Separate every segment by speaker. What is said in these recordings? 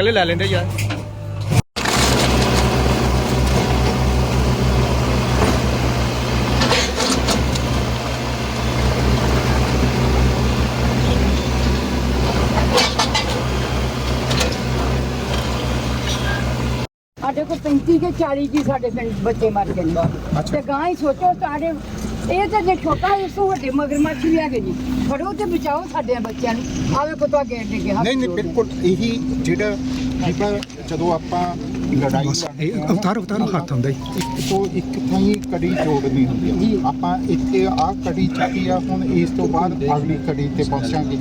Speaker 1: ਹੀ ਲੈ ਲੈਂਦੇ ਯਾਰ।
Speaker 2: ਸਾਡੇ ਕੋਲ 35 ਕੇ 40 ਜੀ ਸਾਡੇ ਪਿੰਡ ਬੱਚੇ ਮਰ ਗਏ ਨੇ। ਤੇ ਗਾਂ ਹੀ ਸੋਚੋ ਸਾਡੇ ਇਹ ਤਾਂ ਜੇ ਛੋਟਾ ਇਸ ਤੋਂ ਵੱਡੇ ਮਗਰਮੱਛ ਵੀ ਹੈਗੇ ਜੀ। ਫੜੋ ਤੇ ਬਚਾਓ ਸਾਡੇ ਬੱਚਿਆਂ ਨੂੰ। ਆਵੇ ਕੋ ਤਾਂ ਗੇਟ ਡਿੱਗੇ ਹੱਥ
Speaker 3: ਨਹੀਂ ਨਹੀਂ ਬਿਲਕੁਲ ਇਹੀ ਜਿਹੜਾ ਜਿਹੜਾ ਜਦੋਂ ਆਪਾਂ ਲੜਾਈ ਲੜਦੇ
Speaker 4: ਇਹ
Speaker 3: ਹਾਂ,
Speaker 4: ਅਵਤਾਰ ਅਵਤਾਰ ਹੱਥ ਹੁੰਦਾ ਜੀ
Speaker 3: ਇੱਕ ਤੋਂ ਇੱਕ ਥਾਈ ਕੜੀ ਜੋੜਨੀ ਹੁੰਦੀ। ਹੈ ਆਪਾਂ ਇੱਥੇ ਆਹ ਕੜੀ ਚੱਕੀ ਆ ਹੁਣ ਇਸ ਤੋਂ ਬਾਅਦ ਅਗਲੀ ਕੜੀ ਤੇ ਪਹੁੰਚਾਂਗੇ।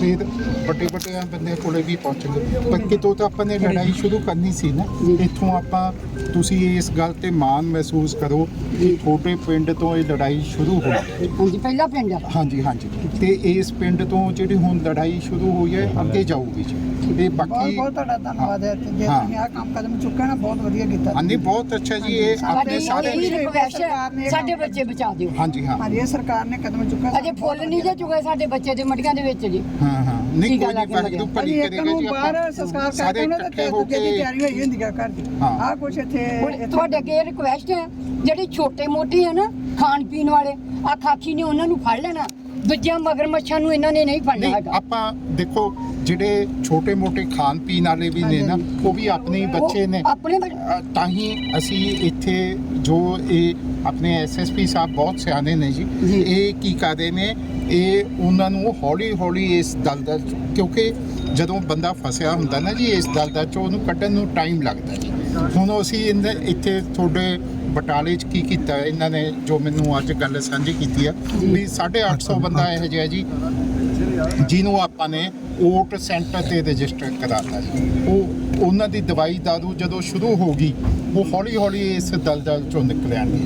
Speaker 3: ਫਿਰ ਵੱਡੇ ਵੱਡੇ ਬੰਦੇ ਕੋਲੇ ਵੀ ਪਹੁੰਚਾਂਗੇ ਪਰ ਕਿਤੋਂ ਤਾਂ ਆਪਾਂ ਨੇ ਲੜਾਈ ਸ਼ੁਰੂ ਕਰਨੀ ਸੀ ਨਾ ਇੱਥੋਂ ਆਪਾਂ ਤੁਸੀਂ ਇਸ ਗੱਲ ਤੇ ਮਾਣ ਮਹਿਸੂਸ ਕਰੋ ਕਿ ਛੋਟੇ ਪਿੰਡ ਤੋਂ ਇਹ ਲੜਾਈ ਸ਼ੁਰੂ ਹੋਈ।
Speaker 2: ਹਾਂਜੀ ਪਹਿਲਾ ਪਿੰਡ ਆ।
Speaker 3: ਹਾਂਜੀ ਹਾਂਜੀ। ਤੇ ਇਸ ਪਿੰਡ ਤੋਂ ਜਿਹੜੀ ਹੁਣ ਲੜਾਈ ਸ਼ੁਰੂ ਹੋਈ ਹੈ ਅੱਗੇ ਜਾਊਗੀ ਜੀ। ਇਹ
Speaker 5: ਬਹੁਤ
Speaker 3: ਬਾਕੀ
Speaker 5: ਬਹੁਤ ਤੁਹਾਡਾ ਧੰਨਵਾਦ ਹੈ ਤੇ ਜੇ
Speaker 3: ਹਾਂ।
Speaker 5: ਤੁਸੀਂ ਆਹ ਕੰਮ ਕਦਮ ਚੁੱਕਿਆ ਨਾ ਬਹੁਤ ਵਧੀਆ ਕੀਤਾ
Speaker 3: ਹਾਂਜੀ ਬਹੁਤ ਅੱਛਾ ਜੀ ਇਹ ਆਪਣੇ
Speaker 2: ਸਾਡੀ
Speaker 3: ਸਾਰੇ
Speaker 2: ਇਹੀ ਰਿਕਵੈਸਟ ਹੈ ਸਾਡੇ ਬੱਚੇ ਬਚਾ ਦਿਓ।
Speaker 3: ਹਾਂਜੀ ਹਾਂ।
Speaker 5: ਹਾਂਜੀ ਇਹ ਸਰਕਾਰ ਨੇ ਕਦਮ ਚੁੱਕਿਆ
Speaker 2: ਅਜੇ ਫੁੱਲ ਨਹੀਂ ਜੇ ਚੁਗੇ ਸਾਡੇ ਬੱਚੇ ਦੇ ਮਟੀਆਂ ਦੇ ਵਿੱਚ ਜੀ।
Speaker 3: ਹਾਂ ਹਾਂ। ਨਹੀਂ ਕੋਈ ਨਹੀਂ ਵਾਹਿਗੁਰੂ। ਭਲੀ
Speaker 5: ਭਾਜੀ ਇੱਕ
Speaker 3: ਕਰੇਗਾ
Speaker 5: ਨੂੰ
Speaker 3: ਜੀ
Speaker 5: ਬਾਹਰ
Speaker 3: ਆਪਾਂ
Speaker 5: ਸੰਸਕਾਰ ਕਰਦੇ ਉਹਨਾਂ ਤੇ
Speaker 3: ਇਕੱਠੇ ਹੋ
Speaker 5: ਦੂਜੇ ਦੀ
Speaker 3: ਕੇ
Speaker 5: ਤਿਆਰੀ ਹੋਈ ਹੁੰਦੀ ਆ ਘਰ ਦੀ।
Speaker 3: ਹਾਂ।
Speaker 5: ਆਹ ਕੁਛ ਇੱਥੇ
Speaker 2: ਹੁਣ
Speaker 5: ਇੱਥੇ-
Speaker 2: ਤੁਹਾਡੇ ਅੱਗੇ ਰਿਕਵੈਸਟ ਹੈ ਜਿਹੜੇ ਛੋਟੇ ਮੋਟੇ ਆ ਨਾ ਖਾਣ ਪੀਣ ਵਾਲੇ ਆ ਖਾਖੀ ਨੇ ਉਹਨਾਂ ਨੂੰ ਫੜ ਲੈਣਾ। ਦੂਜਿਆਂ ਮਗਰਮੱਛਾਂ ਨੂੰ ਇਹਨਾਂ ਨੇ ਨਹੀਂ ਫੜਨਾ
Speaker 3: ਨਹੀਂ
Speaker 2: ਹੈਗਾ।
Speaker 3: ਆਪਾਂ ਦੇਖੋ ਜਿਹੜੇ ਛੋਟੇ ਮੋਟੇ ਖਾਣ ਪੀਣ ਵਾਲੇ ਵੀ ਨੇ ਨਾ ਉਹ ਵੀ ਆਪਣੇ ਬੱਚੇ ਨੇ।
Speaker 2: ਆਪਣੇ ਬੱਚੇ-
Speaker 3: ਅ, ਤਾਂ ਹੀ ਅਸੀਂ ਇੱਥੇ ਜੋ ਇਹ ਆਪਣੇ ਐਸਐਸਪੀ ਸਾਹਿਬ ਬਹੁਤ ਸਿਆਣੇ ਨੇ ਜੀ
Speaker 2: ਜੀ।
Speaker 3: ਇਹ ਕੀ ਕਰਦੇ ਨੇ ਇਹ ਉਹਨਾਂ ਨੂੰ ਹੌਲੀ ਹੌਲੀ ਇਸ ਦਲਦਲ ਕਿਉਂਕਿ ਜਦੋਂ ਬੰਦਾ ਫਸਿਆ ਹੁੰਦਾ ਨਾ ਜੀ ਇਸ ਦਲਦਲ ਚੋਂ ਉਹਨੂੰ ਕੱਢਣ ਨੂੰ ਟਾਈਮ ਲੱਗਦਾ ਜੀ। ਹੁਣ ਅਸੀਂ ਇਹਦੇ- ਇੱਥੇ ਤੁਹਾਡੇ ਬਟਾਲੇ 'ਚ ਕੀ ਕੀਤਾ ਇਹਨਾਂ ਨੇ ਜੋ ਮੈਨੂੰ ਅੱਜ ਗੱਲ ਸਾਂਝੀ ਕੀਤੀ ਆ ਵੀ 850 ਬੰਦਾ ਇਹੋ ਜਿਹਾ ਜੀ, ਜਿਹਨੂੰ ਆਪਾਂ ਨੇ ਓਟ ਸੈਂਟਰ ਤੇ ਰਜਿਸਟਰ ਕਰਾਤਾ ਜੀ। ਉਹ ਉਹਨਾਂ ਦੀ ਦਵਾਈ ਦਾਰੂ ਜਦੋਂ ਸ਼ੁਰੂ ਹੋ ਗਈ, ਉਹ ਹੌਲੀ ਹੌਲੀ ਇਸ ਦਲਦਲ ਚੋਂ ਨਿਕਲ ਆਣਗੇ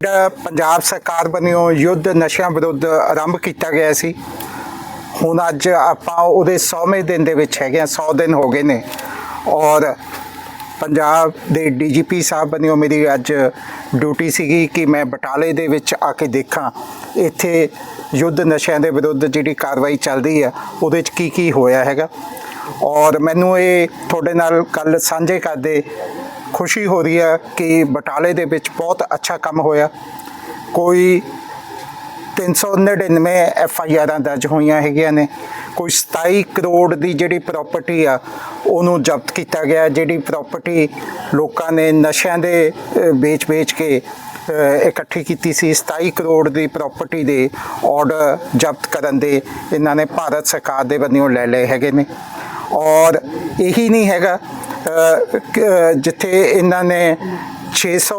Speaker 3: ਜਿਹੜਾ ਪੰਜਾਬ ਸਰਕਾਰ ਵੱਲੋਂ ਯੁੱਧ ਨਸ਼ਿਆਂ ਵਿਰੁੱਧ ਆਰੰਭ ਕੀਤਾ ਗਿਆ ਸੀ, ਹੁਣ ਅੱਜ ਆਪਾਂ ਉਹਦੇ 100ਵੇਂ ਦਿਨ ਦੇ ਵਿੱਚ ਹੈਗੇ ਆ 100 ਦਿਨ ਹੋ ਗਏ ਨੇ। ਔਰ ਪੰਜਾਬ ਦੇ ਡੀਜੀਪੀ ਸਾਹਿਬ ਵੱਲੋਂ ਮੇਰੀ ਅੱਜ ਡਿਊਟੀ ਸੀਗੀ ਕਿ ਮੈਂ ਬਟਾਲੇ ਦੇ ਵਿੱਚ ਆ ਕੇ ਦੇਖਾਂ ਇੱਥੇ ਯੁੱਧ ਨਸ਼ਿਆਂ ਦੇ ਵਿਰੁੱਧ ਜਿਹੜੀ ਕਾਰਵਾਈ ਚੱਲਦੀ ਆ ਉਹਦੇ 'ਚ ਕੀ ਕੀ ਹੋਇਆ ਹੈਗਾ। ਔਰ ਮੈਨੂੰ ਇਹ ਤੁਹਾਡੇ ਨਾਲ ਕੱਲ ਸਾਂਝੇ ਕਰਦੇ ਖੁਸ਼ੀ ਹੋ ਰਹੀ ਹੈ ਕਿ ਬਟਾਲੇ ਦੇ ਵਿੱਚ ਬਹੁਤ ਅੱਛਾ ਕੰਮ ਹੋਇਆ। ਕੋਈ 399 ਐਫ ਆਈ ਆਰਾਂ ਦਰਜ ਹੋਈਆਂ ਹੈਗੀਆਂ ਨੇ। ਕੋਈ 27 ਕਰੋੜ ਦੀ ਜਿਹੜੀ ਪ੍ਰਾਪਰਟੀ ਆ, ਉਹਨੂੰ ਜ਼ਬਤ ਕੀਤਾ ਗਿਆ, ਜਿਹੜੀ ਪ੍ਰਾਪਰਟੀ ਲੋਕਾਂ ਨੇ ਨਸ਼ਿਆਂ ਦੇ ਵੇਚ-ਵੇਚ ਕੇ ਇਕੱਠੀ ਕੀਤੀ ਸੀ 27 ਕਰੋੜ ਦੀ ਪ੍ਰਾਪਰਟੀ ਦੇ ਆਰਡਰ ਜ਼ਬਤ ਕਰਨ ਦੇ ਇਹਨਾਂ ਨੇ ਭਾਰਤ ਸਰਕਾਰ ਦੇ ਵੱਲੋਂ ਲੈ ਲਏ ਹੈਗੇ ਨੇ। ਔਰ ਇਹੀ ਨਹੀਂ ਹੈਗਾ ਜਿੱਥੇ ਇਹਨਾਂ ਨੇ 600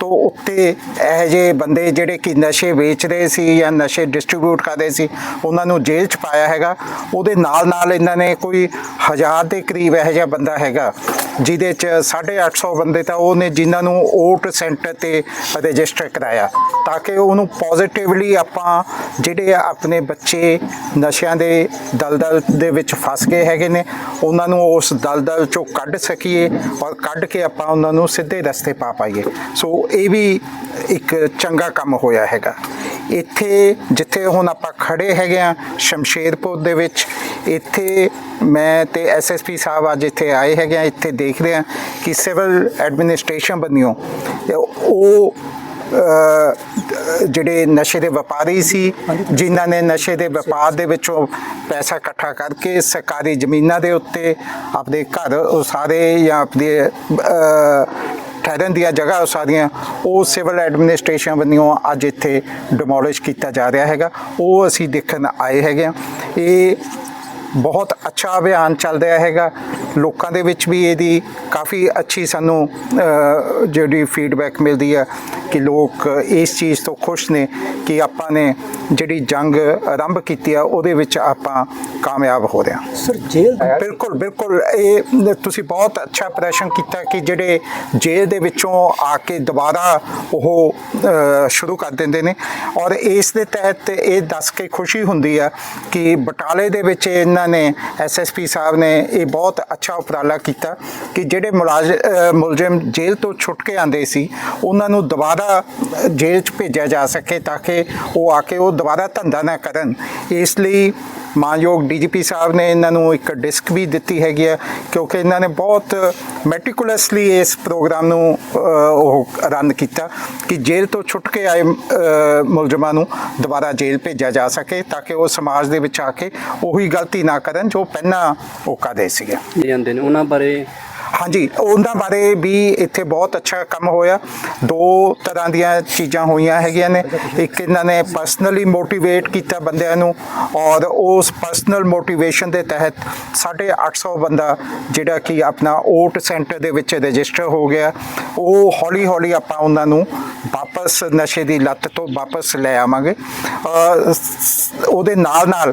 Speaker 3: ਤੋਂ ਉੱਤੇ ਇਹ ਜਿਹੇ ਬੰਦੇ ਜਿਹੜੇ ਕਿ ਨਸ਼ੇ ਵੇਚ ਰਹੇ ਸੀ ਜਾਂ ਨਸ਼ੇ ਡਿਸਟ੍ਰੀਬਿਊਟ ਕਰ ਰਹੇ ਸੀ, ਉਹਨਾਂ ਨੂੰ ਜੇਲ੍ਹ 'ਚ ਪਾਇਆ ਹੈਗਾ। ਉਹਦੇ ਨਾਲ ਨਾਲ ਇਹਨਾਂ ਨੇ ਕੋਈ ਹਜ਼ਾਰ ਦੇ ਕਰੀਬ ਇਹ ਜਿਹਾ ਬੰਦਾ ਹੈਗਾ, ਜਿਹਦੇ 'ਚ 850 ਬੰਦੇ ਤਾਂ ਉਹ ਨੇ ਜਿਨ੍ਹਾਂ ਨੂੰ ਓਟ ਸੈਂਟਰ ਤੇ ਰਜਿਸਟਰ ਕਰਾਇਆ। ਤਾਂ ਕਿ ਉਹਨੂੰ ਪੋਜ਼ਿਟਿਵਲੀ ਆਪਾਂ ਜਿਹੜੇ ਆਪਣੇ ਬੱਚੇ ਨਸ਼ਿਆਂ ਦੇ ਦਲਦਲ ਦੇ ਵਿੱਚ ਫਸ ਗਏ ਹੈਗੇ ਨੇ, ਉਹਨਾਂ ਨੂੰ ਉਸ ਦਲਦਲ ਚੋਂ ਕੱਢ ਸਕੀਏ ਔਰ ਕੱਢ ਕੇ ਆਪਾਂ ਉਹਨਾਂ ਨੂੰ ਸਿੱਧੇ ਰਸਤੇ ਪਾ ਪਾਈਏ। ਸੋ ਇਹ ਵੀ ਇੱਕ ਚੰਗਾ ਕੰਮ ਹੋਇਆ ਹੈਗਾ। ਇੱਥੇ ਜਿੱਥੇ ਹੁਣ ਆਪਾਂ ਖੜੇ ਹੈਗੇ ਆ ਸ਼ਮਸ਼ੇਰਪੁਰ ਦੇ ਵਿੱਚ, ਇੱਥੇ ਮੈਂ ਤੇ ਐਸਐਸਪੀ ਸਾਹਿਬ ਅੱਜ ਇੱਥੇ ਆਏ ਹੈਗੇ ਆ ਇੱਥੇ ਦੇਖ ਰਹੇ ਆ ਕਿ ਸਿਵਲ ਐਡਮਿਨਿਸਟ੍ਰੇਸ਼ਨ ਬੰਨਿਓ ਉਹ ਜਿਹੜੇ ਨਸ਼ੇ ਦੇ ਵਪਾਰੀ ਸੀ, ਜਿਨ੍ਹਾਂ ਨੇ ਨਸ਼ੇ ਦੇ ਵਪਾਰ ਦੇ ਵਿੱਚੋਂ ਪੈਸਾ ਇਕੱਠਾ ਕਰਕੇ ਸਰਕਾਰੀ ਜ਼ਮੀਨਾਂ ਦੇ ਉੱਤੇ ਆਪਣੇ ਘਰ ਉਸਾਰੇ ਜਾਂ ਆਪਣੇ ਠਹਿਰਨ ਦੀਆਂ ਜਗ੍ਹਾ ਸਾਰੀਆਂ ਉਹ ਸਿਵਲ ਐਡਮਿਨਿਸਟ੍ਰੇਸ਼ਨ ਵੱਲੋਂ ਅੱਜ ਇੱਥੇ ਡਿਮੋਲਿਸ਼ ਕੀਤਾ ਜਾ ਰਿਹਾ ਹੈਗਾ। ਉਹ ਅਸੀਂ ਦੇਖਣ ਆਏ ਹੈਗੇ ਆ। ਇਹ ਬਹੁਤ ਅੱਛਾ ਅਭਿਆਨ ਚੱਲ ਰਿਹਾ ਹੈਗਾ। ਲੋਕਾਂ ਦੇ ਵਿੱਚ ਵੀ ਇਹਦੀ ਕਾਫੀ ਅੱਛੀ ਸਾਨੂੰ ਜਿਹੜੀ ਫੀਡਬੈਕ ਮਿਲਦੀ ਹੈ ਕਿ ਲੋਕ ਇਸ ਚੀਜ਼ ਤੋਂ ਖੁਸ਼ ਨੇ ਕਿ ਆਪਾਂ ਨੇ ਜਿਹੜੀ ਜੰਗ ਆਰੰਭ ਕੀਤੀ ਆ ਉਹਦੇ ਵਿੱਚ ਆਪਾਂ ਕਾਮਯਾਬ ਹੋ ਰਹੇ ਹਾਂ।
Speaker 4: ਸਰ ਜੇਲ੍ਹ
Speaker 3: ਬਿਲਕੁਲ ਬਿਲਕੁਲ। ਇਹ ਤੁਸੀਂ ਬਹੁਤ ਅੱਛਾ ਪ੍ਰਸ਼ਨ ਕੀਤਾ ਕਿ ਜਿਹੜੇ ਜੇਲ੍ਹ ਦੇ ਵਿੱਚੋਂ ਆ ਕੇ ਦੁਬਾਰਾ ਉਹ ਸ਼ੁਰੂ ਕਰ ਦਿੰਦੇ ਨੇ। ਔਰ ਇਸ ਦੇ ਤਹਿਤ ਇਹ ਦੱਸ ਕੇ ਖੁਸ਼ੀ ਹੁੰਦੀ ਆ ਕਿ ਬਟਾਲੇ ਦੇ ਵਿੱਚ ਇਹਨਾਂ ਨੇ ਐਸਐਸਪੀ ਸਾਹਿਬ ਨੇ ਇਹ ਬਹੁਤ ਅੱਛਾ ਉਪਰਾਲਾ ਕੀਤਾ ਕਿ ਜਿਹੜੇ ਮੁਲਾਜ਼- ਅ, ਮੁਲਜ਼ਮ ਜੇਲ੍ਹ ਤੋਂ ਛੁੱਟ ਕੇ ਆਂਦੇ ਸੀ ਉਹਨਾਂ ਨੂੰ ਦੁਬਾਰਾ ਦੁਬਾਰਾ ਜੇਲ੍ਹ 'ਚ ਭੇਜਿਆ ਜਾ ਸਕੇ ਤਾਂ ਕਿ ਉਹ ਆ ਕੇ ਉਹ ਦੁਬਾਰਾ ਧੰਦਾ ਨਾ ਕਰਨ। ਇਸ ਲਈ ਮਾਨਯੋਗ ਡੀਜੀਪੀ ਸਾਹਿਬ ਨੇ ਇਹਨਾਂ ਨੂੰ ਇੱਕ ਡਿਸਕ ਵੀ ਦਿੱਤੀ ਹੈਗੀ ਆ ਕਿਉਂਕਿ ਇਹਨਾਂ ਨੇ ਬਹੁਤ ਮੈਟੀਕੂਲਸਲੀ ਇਸ ਪ੍ਰੋਗਰਾਮ ਨੂੰ ਉਹ ਰਨ ਕੀਤਾ ਕਿ ਜੇਲ੍ਹ ਤੋਂ ਛੁੱਟ ਕੇ ਆਏ ਮੁਲਜ਼ਮਾਂ ਨੂੰ ਦੁਬਾਰਾ ਜੇਲ੍ਹ ਭੇਜਿਆ ਜਾ ਸਕੇ ਤਾਂ ਕਿ ਉਹ ਸਮਾਜ ਦੇ ਵਿੱਚ ਆ ਕੇ ਉਹੀ ਗਲਤੀ ਨਾ ਕਰਨ ਜੋ ਪਹਿਲਾਂ ਉਹ ਕਰਦੇ ਸੀਗੇ।
Speaker 1: ਜਾਂਦੇ ਨੇ। ਉਹਨਾਂ ਬਾਰੇ
Speaker 3: ਹਾਂਜੀ, ਉਹਨਾਂ ਬਾਰੇ ਵੀ ਇੱਥੇ ਬਹੁਤ ਅੱਛਾ ਕੰਮ ਹੋਇਆ। ਦੋ ਤਰ੍ਹਾਂ ਦੀਆਂ ਚੀਜ਼ਾਂ ਹੋਈਆਂ ਹੈਗੀਆਂ ਨੇ। ਇੱਕ ਇਹਨਾਂ ਨੇ ਪਰਸਨਲੀ ਮੋਟੀਵੇਟ ਕੀਤਾ ਬੰਦਿਆਂ ਨੂੰ ਔਰ ਉਸ ਪਰਸਨਲ ਮੋਟੀਵੇਸ਼ਨ ਦੇ ਤਹਿਤ 850 ਬੰਦਾ ਜਿਹੜਾ ਕਿ ਆਪਣਾ ਓਟ ਸੈਂਟਰ ਦੇ ਵਿੱਚ ਰਜਿਸਟਰ ਹੋ ਗਿਆ। ਉਹ ਹੌਲੀ ਹੌਲੀ ਆਪਾਂ ਉਹਨਾਂ ਨੂੰ ਵਾਪਸ ਨਸ਼ੇ ਦੀ ਲੱਤ ਤੋਂ ਵਾਪਸ ਲੈ ਆਵਾਂਗੇ। ਉਹਦੇ ਨਾਲ ਨਾਲ